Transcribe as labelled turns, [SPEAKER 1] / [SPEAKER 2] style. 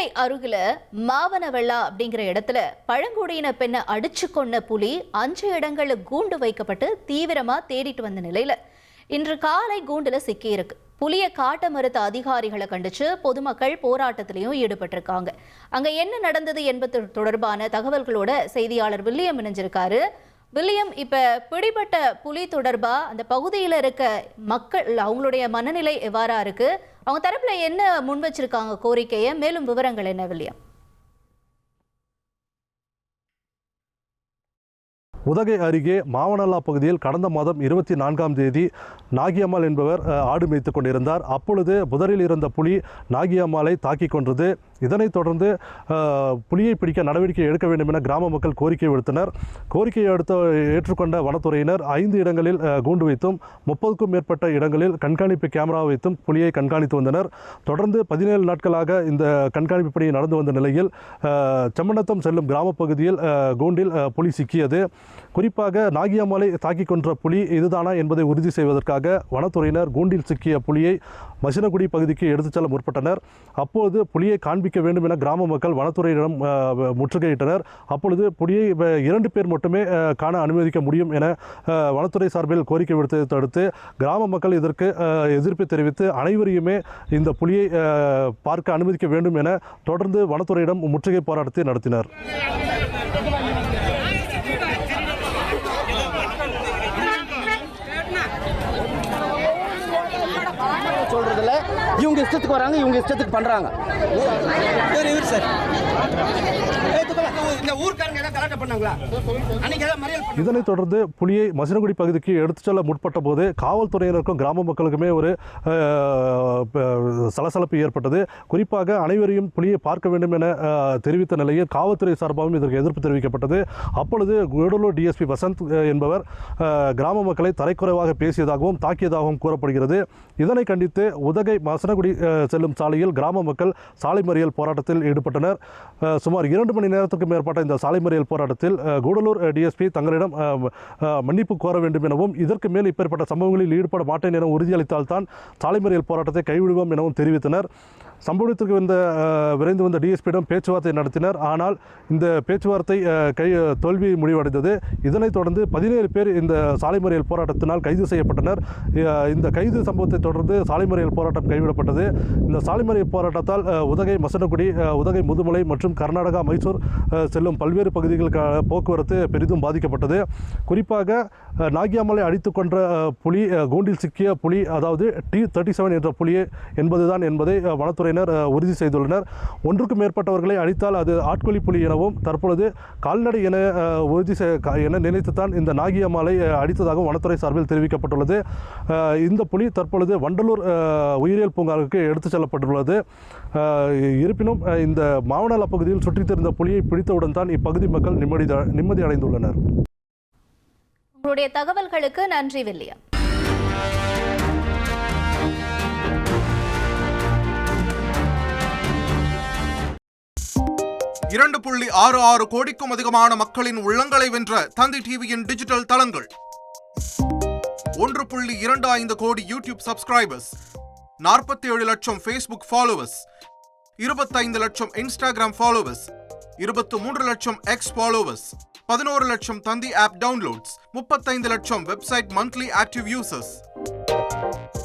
[SPEAKER 1] மதுரை அருகில மாவனவெள்ளா அப்படிங்கிற இடத்துல பழங்குடியின பெண்ணை அடிச்சு கொண்ட புலி அஞ்சு இடங்கள்ல கூண்டு வைக்கப்பட்டு தீவிரமா தேடிட்டு வந்த நிலையில இன்று காலை கூண்டுல சிக்கியிருக்கு. புலியை காட்ட மறுத்த அதிகாரிகளை கண்டிச்சு பொதுமக்கள் போராட்டத்திலையும் ஈடுபட்டிருக்காங்க. அங்க என்ன நடந்தது என்பது தொடர்பான தகவல்களோட செய்தியாளர் வில்லியம் இணைஞ்சிருக்காரு. வில்லியம் இப்போ பிடிபட்ட புலி தொடர்பா? அந்த பகுதியில் இருக்க மக்கள் அவங்களுடைய மனநிலை எவ்வாறா இருக்கு? அவங்க தரப்பில் என்ன முன் வச்சிருக்காங்க கோரிக்கையை? மேலும் விவரங்கள் என்ன வில்லியம்?
[SPEAKER 2] உதகை அருகே மாவனல்லா பகுதியில் கடந்த மாதம் இருபத்தி நான்காம் தேதி நாகியம்மாள் என்பவர் ஆடு மேய்த்து கொண்டிருந்தார். அப்பொழுது புதரில் இருந்த புலி நாகியம்மாளை தாக்கி கொன்றது. இதனைத் தொடர்ந்து புலியை பிடிக்க நடவடிக்கை எடுக்க வேண்டும் என கிராம மக்கள் கோரிக்கை விடுத்தனர். கோரிக்கையை அடுத்த ஏற்றுக்கொண்ட வனத்துறையினர் ஐந்து இடங்களில் கூண்டு வைத்தும் முப்பதுக்கும் மேற்பட்ட இடங்களில் கண்காணிப்பு கேமரா வைத்தும் புலியை கண்காணித்து வந்தனர். தொடர்ந்து பதினேழு நாட்களாக இந்த கண்காணிப்பு பணி நடந்து வந்த நிலையில் அஹ், செல்லும் கிராம பகுதியில் கூண்டில் புலி சிக்கியது. குறிப்பாக நாகியம்மாளை தாக்கி கொன்ற புலி இதுதானா என்பதை உறுதி செய்வதற்காக வனத்துறையினர் கூண்டில் சிக்கிய புலியை மசினகுடி பகுதிக்கு எடுத்துச் செல்ல முற்பட்டனர். அப்போது புலியை காண்பிக்க வேண்டும் என கிராம மக்கள் வனத்துறையிடம் முற்றுகையிட்டனர். அப்பொழுது புலியை இரண்டு பேர் மட்டுமே காண அனுமதிக்க முடியும் என வனத்துறை சார்பில் கோரிக்கை விடுத்ததை தடுத்து கிராம மக்கள் இதற்கு எதிர்ப்பு தெரிவித்து அனைவரையுமே இந்த புலியை பார்க்க அனுமதிக்க வேண்டும் என தொடர்ந்து வனத்துறையிடம் முற்றுகை போராட்டத்தை நடத்தினர்.
[SPEAKER 3] இவங்க இஷ்டத்துக்கு வராங்க இவங்க இஷ்டத்துக்கு பண்றாங்க.
[SPEAKER 2] இதனைத் தொடர்ந்து புலியை மசினகுடி பகுதிக்கு எடுத்துச் செல்ல முற்பட்ட போது காவல்துறையினருக்கும் கிராம மக்களுக்குமே ஒரு சலசலப்பு ஏற்பட்டது. குறிப்பாக அனைவரையும் புலியை பார்க்க வேண்டும் என தெரிவித்த நிலையில் காவல்துறை சார்பாகவும் இதற்கு எதிர்ப்பு தெரிவிக்கப்பட்டது. அப்பொழுது கூடலூர் டிஎஸ்பி வசந்த் என்பவர் கிராம மக்களை தரைக்குறைவாக பேசியதாகவும் தாக்கியதாகவும் கூறப்படுகிறது. இதனை கண்டித்து உதகை மசனகுடி அஹ், செல்லும் சாலையில் கிராம மக்கள் சாலை மறியல் போராட்டத்தில் ஈடுபட்டனர். சுமார் இரண்டு மணி நேரத்துக்கு மேற்பட்ட இந்த சாலை மறியல் போராட்டத்தில் கூடலூர் டிஎஸ்பி தங்களிடம் மன்னிப்பு கோர வேண்டும் எனவும் இதற்கு மேல் இப்பேற்பட்ட சம்பவங்களில் ஈடுபட மாட்டேன் என உறுதியளித்தால்தான் சாலை மறியல் போராட்டத்தை கைவிடுவோம் எனவும் தெரிவித்தனர். சம்பவத்துக்கு வந்த விரைந்து வந்த டிஎஸ்பியிடம் பேச்சுவார்த்தை நடத்தினர். ஆனால் இந்த பேச்சுவார்த்தை கை தோல்வி முடிவடைந்தது. இதனைத் தொடர்ந்து பதினேழு பேர் இந்த சாலை மறியல் போராட்டத்தினால் கைது செய்யப்பட்டனர். இந்த கைது சம்பவத்தை தொடர்ந்து சாலை மறியல் போராட்டம் கைவிடப்பட்டது. இந்த சாலை மறியல் போராட்டத்தால் உதகை மசனக்குடி உதகை முதுமலை மற்றும் கர்நாடகா மைசூர் செல்லும் பல்வேறு பகுதிகளுக்கான போக்குவரத்து பெரிதும் பாதிக்கப்பட்டது. குறிப்பாக நாகியாமலை அடித்து கொன்ற புலி கூண்டில் சிக்கிய புலி அதாவது டி தேர்ட்டி செவன் என்ற புலியே என்பதுதான் என்பதை வனத்துறை காவல்துறையினர் உறுதி செய்துள்ளனர். ஒன்றுக்கும் மேற்பட்டவர்களை அழித்தால் அது ஆட்கொல்லி புலி எனவும் தற்பொழுது கால்நடை என உறுதி க- என நினைத்துத்தான் இந்த நாகிய மாலை அடித்ததாகவும் வனத்துறை சார்பில் தெரிவிக்கப்பட்டுள்ளது. இந்த புலி தற்பொழுது வண்டலூர் உயிரியல் பூங்காவுக்கு எடுத்துச் செல்லப்பட்டுள்ளது. இருப்பினும் இந்த மாவனால பகுதியில் சுற்றித் திரிந்த புலியை பிடித்தவுடன் தான் இப்பகுதி மக்கள் நிம்மதி நிம்மதி அடைந்துள்ளனர்.
[SPEAKER 1] உங்களுடைய தகவல்களுக்கு நன்றி வில்லியம்.
[SPEAKER 4] இரண்டு புள்ளி ஆறு ஆறு கோடிக்கும் அதிகமான மக்களின் உள்ளங்களை வென்ற தந்தி டிவியின் டிஜிட்டல் தளங்கள். ஒன்று புள்ளி இரண்டு ஐந்து கோடி யூடியூப் சப்ஸ்கிரைபர்ஸ். நாற்பத்தி ஏழு லட்சம் ஃபேஸ்புக் ஃபாலோவர்ஸ் இருபத்தைந்து லட்சம் இன்ஸ்டாகிராம் ஃபாலோவர்ஸ் இருபத்து மூன்று லட்சம் எக்ஸ் ஃபாலோவர்ஸ் பதினோரு லட்சம் தந்தி ஆப் டவுன்லோட்ஸ் முப்பத்தைந்து லட்சம் வெப்சைட் மந்த்லி ஆக்டிவ் யூசர்ஸ்